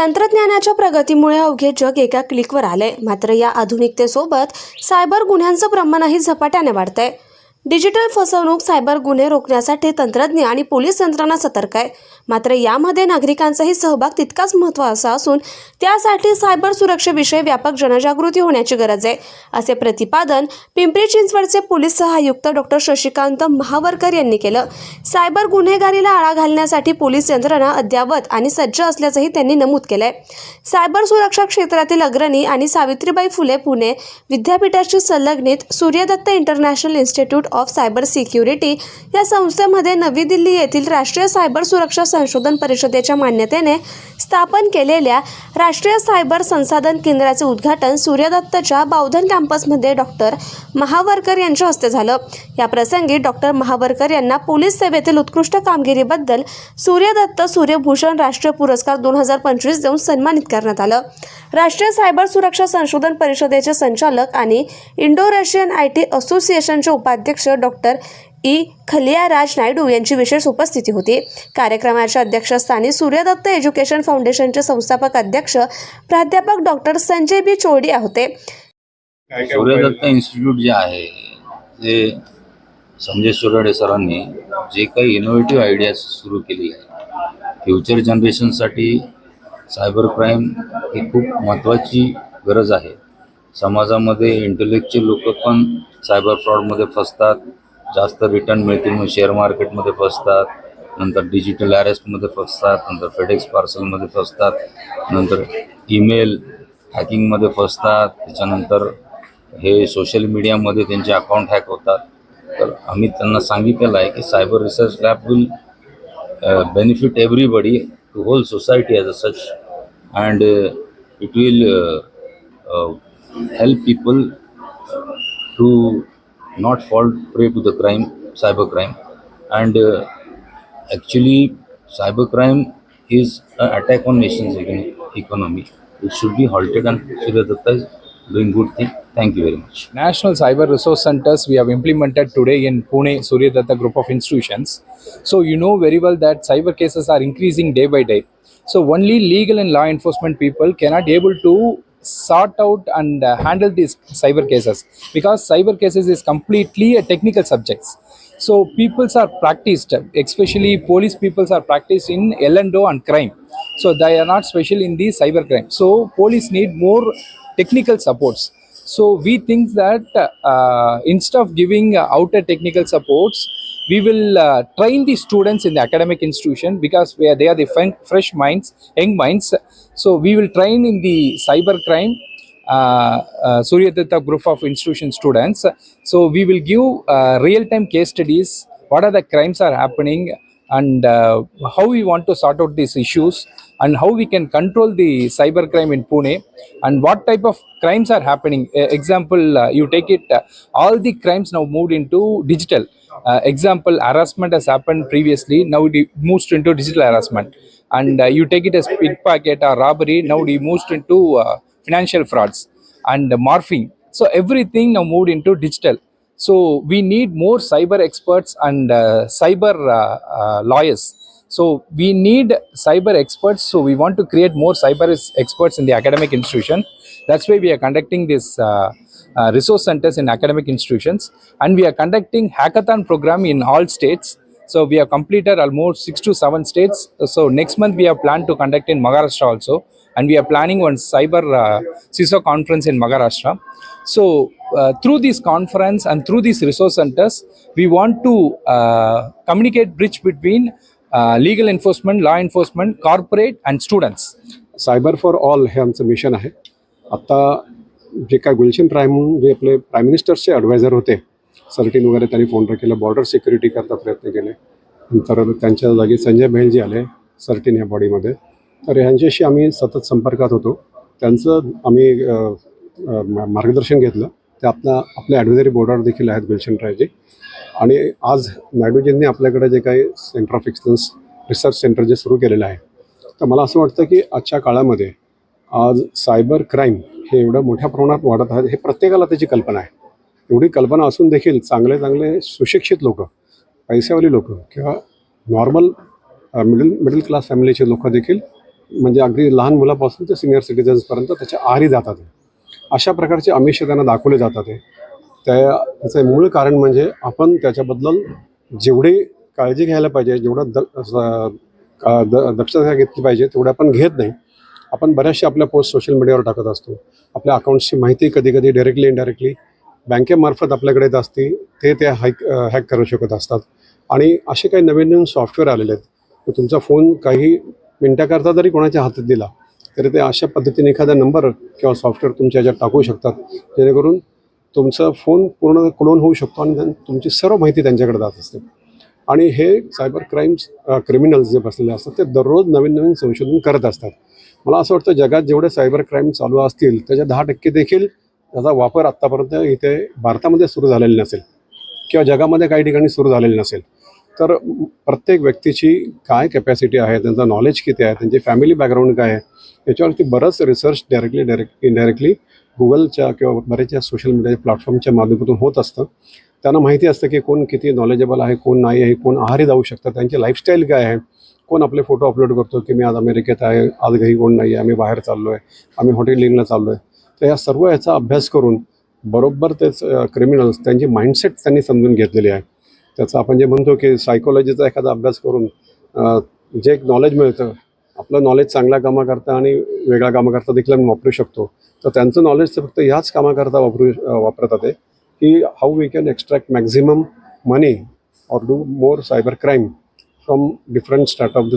तंत्रज्ञानाच्या प्रगतीमुळे अवघे जग एका क्लिकवर आले मात्र या आधुनिकतेसोबत सायबर गुन्ह्यांचं प्रमाणही झपाट्याने वाढतंय. डिजिटल फसवणूक सायबर गुन्हे रोखण्यासाठी तंत्रज्ञ आणि पोलीस यंत्रणा सतर्क आहे. मात्र यामध्ये नागरिकांचाही सहभाग तितकाच महत्त्वाचा असून त्यासाठी सायबर सुरक्षेविषयी व्यापक जनजागृती होण्याची गरज आहे. असे प्रतिपादन पिंपरी चिंचवडचे पोलीस सहायुक्त डॉक्टर शशिकांत महावरकर यांनी केलं. सायबर गुन्हेगारीला आळा घालण्यासाठी पोलीस यंत्रणा अद्ययावत आणि सज्ज असल्याचंही त्यांनी नमूद केलंय. सायबर सुरक्षा क्षेत्रातील अग्रणी आणि सावित्रीबाई फुले पुणे विद्यापीठाशी संलग्नित Suryadatta international institute of cyber security या संस्थेमध्ये नवी दिल्ली येथील राष्ट्रीय सायबर सुरक्षा संशोधन परिषदेच्या मान्यतेने स्थापन केलेल्या राष्ट्रीय सायबर संसाधन केंद्राचे उद्घाटन सूर्यदत्तच्या बावधन कॅम्पसमध्ये डॉक्टर महावरकर यांच्या हस्ते झालं. या प्रसंगी डॉक्टर महावरकर यांना पोलीस सेवेतील उत्कृष्ट कामगिरीबद्दल सूर्यदत्त सूर्यभूषण राष्ट्रीय पुरस्कार दोन हजार पंचवीस देऊन सन्मानित करण्यात आलं. राष्ट्रीय सायबर सुरक्षा संशोधन परिषदेचे संचालक आणि इंडो रशियन आय टी असोसिएशनचे उपाध्यक्ष डॉक्टर ई. खलियाराज नायडू यांची विशेष उपस्थिती होती. कार्यक्रमाच्या अध्यक्षस्थानी सूर्यदत्त एज्युकेशन फाउंडेशनचे संस्थापक अध्यक्ष प्राध्यापक डॉक्टर संजय बी. चोरडिया होते. सूर्यदत्त इन्स्टिट्यूट जे आहे ते संजय सुराडे सरांनी जे काही इनोव्हेटिव्ह आयडियाज सुरू केली आहे फ्युचर जनरेशनसाठी सायबर क्राईम ही खूप महत्त्वाची गरज आहे. समाजामध्ये इंटेलेक्च्युअल लोक पण सायबर फ्रॉडमध्ये फसतात. जास्त रिटर्न मिळतील म्हणून शेअर मार्केटमध्ये फसतात. नंतर डिजिटल अरेस्टमध्ये फसतात. नंतर फेडेक्स पार्सलमध्ये फसतात. नंतर ईमेल हॅकिंगमध्ये फसतात. त्याच्यानंतर हे सोशल मीडियामध्ये त्यांचे अकाउंट हॅक होतात. तर आम्ही त्यांना सांगितलेलं आहे की cyber research lab will benefit everybody to whole society as a such and it will help people to not fall prey to the crime, cyber crime. And uh, actually, cyber crime is an attack on nation's economy. It should be halted, and Surya Datta is doing good thing. Thank you very much. National Cyber Resource Centers we have implemented today in Pune Suryadatta group of institutions. So you know very well that cyber cases are increasing day by day. So only legal and law enforcement people cannot able to sort out and uh, handle these cyber cases because cyber cases is completely a technical subjects. So peoples are practiced, especially police peoples are practiced in L&O and crime. So they are not special in the cyber crime. So police need more technical supports. So we think that uh, instead of giving outer technical supports, we will uh, train the students in the academic institution because we are, they are the fresh minds, young minds. So we will train in the cyber crime. Uh, uh, Suryadatta group of institution students. So we will give uh, real-time case studies. What are the crimes are happening, and uh, how we want to sort out these issues, and how we can control the cyber crime in Pune, and what type of crimes are happening. Uh, example, uh, you take it, uh, all the crimes now moved into digital. Uh, example, harassment has happened previously, now it moves into digital harassment. And uh, you take it as pickpocket or robbery, now it moves into uh, financial frauds and morphing. So everything now moved into digital. So we need more cyber experts and uh, cyber uh, uh, lawyers. So we need cyber experts. So we want to create more cyber experts in the academic institution. That's why we are conducting this uh, uh, resource centers in academic institutions, and we are conducting hackathon program in all states. So we have completed almost six to seven states. So next month we have planned to conduct in Maharashtra also, and we are planning one cyber uh, CISO conference in Maharashtra. So uh, through this conference and through these resource centers, we want to uh, communicate bridge between uh, legal enforcement, law enforcement, corporate, and students. Cyber for all हे आमचं mission आहे आत्ता जे काय Gulshan prime जे आपले prime मिनिस्टर्सचे adviser होते सर्टीन वगैरे त्यांनी फोन केलं बॉर्डर सिक्युरिटी करता प्रयत्न केले. नंतर त्यांच्या जागी संजय बहेलजी आले सर्टीन या बॉडीमध्ये तर ह्यांच्याशी आम्ही सतत संपर्कात होतो. त्यांचं आम्ही मार्गदर्शन घेतलं. ते आपला आपले ॲडव्हायझरी बोर्डावर देखील आहेत गुलशन रायजी. आणि आज नायडूजींनी आपल्याकडे जे काही centre of excellence research centre जे सुरू केलेलं आहे. तर मला असं वाटतं की आजच्या काळामध्ये आज सायबर क्राईम हे एवढं मोठ्या प्रमाणात वाढत आहे हे प्रत्येकाला त्याची कल्पना आहे. एवढी कल्पना असून देखील चांगले चांगले सुशिक्षित लोक पैसेवाली लोक किंवा नॉर्मल मिडल मिडल क्लास फॅमिलीचे लोक देखील म्हणजे अगदी लहान मुलापासून ते सिनियर सिटीजन्सपर्यंत त्याच्या आहारी जातात अशा प्रकारचे आमिष त्यांना दाखवले जातात आहे त्या त्याचं मूळ कारण म्हणजे आपण त्याच्याबद्दल जेवढी काळजी घ्यायला पाहिजे जेवढं द का- द दक्षता घेतली पाहिजे तेवढं आपण घेत नाही. आपण बऱ्याचशा आपल्या पोस्ट सोशल मीडियावर टाकत असतो. आपल्या अकाउंट्सची माहिती कधी कधी डायरेक्टली इनडायरेक्टली बँकेमार्फत आपल्याकडे येत असते. ते ते हॅक हॅक करू शकत असतात. आणि असे काही नवीन नवीन सॉफ्टवेअर आलेले आहेत. तुमचा फोन काही मिनटाकरता जरी कोणाच्या हातात दिला तरी ते अशा पद्धतीने एखादा नंबर किंवा सॉफ्टवेअर तुमच्या ह्याच्यात टाकू शकतात. जेणेकरून तुमचा फोन पूर्ण क्लोन होऊ शकतो आणि तुमची सर्व माहिती त्यांच्याकडे जात असते. आणि हे सायबर क्राईम्स क्रिमिनल्स जे बसलेले असतात ते दररोज नवीन नवीन संशोधन करत असतात. मला असं वाटतं जगात जेवढे सायबर क्राईम चालू असतील त्याच्या दहा टक्के देखील त्याचा वापर आत्तापर्यंत इथे भारतामध्ये सुरू झालेला नसेल. किंवा जगामध्ये काही ठिकाणी सुरू झालेली नसेल. तर प्रत्येक व्यक्तीची काय कॅपॅसिटी आहे त्यांचं नॉलेज किती आहे त्यांची फॅमिली बॅकग्राऊंड काय आहे याच्यावरती बरंच रिसर्च डायरेक्टली डायरेक्ट इनडायरेक्टली गुगलच्या किंवा बरेचशा सोशल मीडिया प्लॅटफॉर्मच्या माध्यमातून होत असतं. त्यांना माहिती असतं की कोण किती नॉलेजेबल आहे कोण नाही आहे कोण आहारी जाऊ शकतं त्यांची लाईफस्टाईल काय आहे. कोण आपले फोटो अपलोड करतो की मी आज अमेरिकेत आहे आज घरी कोण नाही आहे आम्ही बाहेर चाललो आहे आम्ही हॉटेलिंगला चाललो आहे तर या सर्व याचा अभ्यास करून बरोबर तेच क्रिमिनल्स त्यांची माइंडसेट त्यांनी समजून घेतलेली आहे. त्याचं आपण जे म्हणतो की सायकोलॉजीचा एखादा अभ्यास करून जे एक नॉलेज मिळतं आपलं नॉलेज चांगल्या कामाकरता आणि वेगळ्या कामाकरता देखील आम्ही वापरू शकतो. तर त्यांचं नॉलेज ते फक्त ह्याच कामाकरता वापरू वापरत वापरतात आहे की how we can extract maximum money or do more cyber crime from different start of the